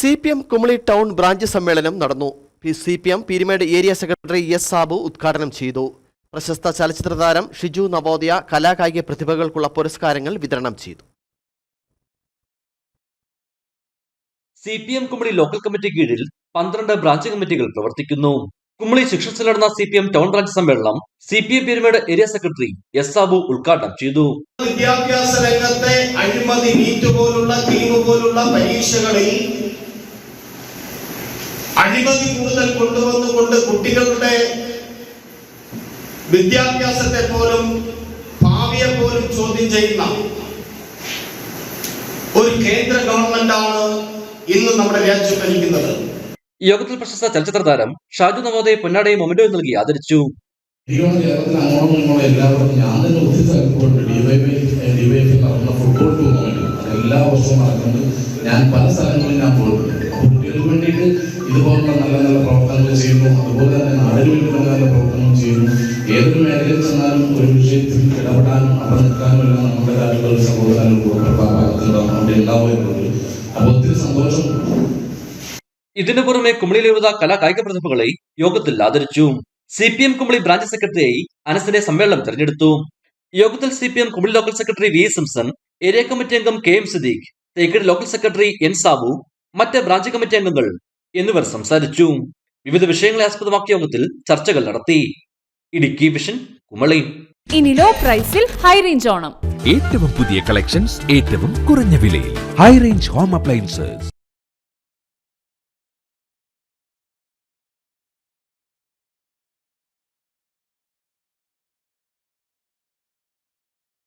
C P M Kumily town branch സമ്മേളനം നടന്നു. C P M Peerumedu area secretary S Sabu ഉദ്ഘാടനം ചെയ്തു. പ്രശസ്ത ചലച്ചിത്ര താരം ഷിജു നവോദയ കലാകായിക പ്രതിഭകൾക്കുള്ള പുരസ്കാരങ്ങൾ വിതരണം ചെയ്തു. C P M Kumily local committee കീഴിൽ പന്ത്രണ്ട് ബ്രാഞ്ച് കമ്മിറ്റികൾ പ്രവർത്തിക്കുന്നു. കുമളി ശിക്ഷണത്തിൽ നടന്ന C P M town branch സമ്മേളനം C P M Peerumedu area secretary S Sabu ഉദ്ഘാടനം ചെയ്തു. വിദ്യാഭ്യാസ രംഗത്തെ അഴിമതി നീറ്റ് പോലുള്ള ടീം പോലുള്ള പരീക്ഷകളിൽ അഴിമതി കൂടുതൽ കൊണ്ടുവന്നുകൊണ്ട് കുട്ടികളുടെ വിദ്യാഭ്യാസത്തെ പോലും ഭാവിയെ പോലും ചോദ്യം ചെയ്യുന്ന ഒരു കേന്ദ്ര ഗവൺമെന്റാണ് ഇന്ന് നമ്മുടെ രാജ്യം ഭരിക്കുന്നത്. യോഗത്തിൽ പ്രശസ്ത ചലച്ചിത്ര താരം ഷാജു നവോദയ പൊന്നാടയെ മൊമെന്റോ നൽകി ആദരിച്ചു. എല്ലാവർക്കും ഞാൻ തന്നെ ഒത്തിരി സ്ഥലത്തുണ്ട് ഡിവൈബി ഡിവൈബി നടന്ന ഫുട്ബോൾ ടൂർണമെന്റ് അത് എല്ലാ വർഷവും നടക്കുന്നത് ഞാൻ പല സ്ഥലങ്ങളിൽ ഞാൻ പോയിട്ടുണ്ട്. അതുപോലെ പ്രകാരം പ്രവർത്തനം ചെയ്യുന്നു. ഏതൊരു മേഖലയിൽ ചെന്നാലും ഒരു വിഷയത്തിൽ ഇടപെടാനും അവിടെ നിൽക്കാനും നമ്മുടെ രാജ്യങ്ങൾ സഹോദരങ്ങൾ ഭാഗത്തുണ്ടാവും അവിടെ ഉണ്ടാവുകയുള്ളൂ അപ്പോൾ ഒത്തിരി സന്തോഷം. ഇതിനു പുറമെ കുമളി യുവത കലാ കായിക പ്രതിഭകളെ യോഗത്തിൽ ആദരിച്ചു. C P M Kumily branch സെക്രട്ടറിയായി അനസിനെ സമ്മേളനം തെരഞ്ഞെടുത്തു. യോഗത്തിൽ C P M Kumily local secretary V Simson area committee അംഗം K M Siddique Thekkady local secretary N Sabu മറ്റ് ബ്രാഞ്ച് കമ്മിറ്റി അംഗങ്ങൾ എന്നിവർ സംസാരിച്ചു. വിവിധ വിഷയങ്ങളെ ആസ്പദമാക്കിയ യോഗത്തിൽ ചർച്ചകൾ നടത്തി. ഇടുക്കി വിഷൻ കുമളി ഇനി ലോ പ്രൈസിൽ ഹൈ റേഞ്ച് ഓണം. ഏറ്റവും പുതിയ കളക്ഷൻസ് ഏറ്റവും കുറഞ്ഞ വിലയിൽ. High range home appliances.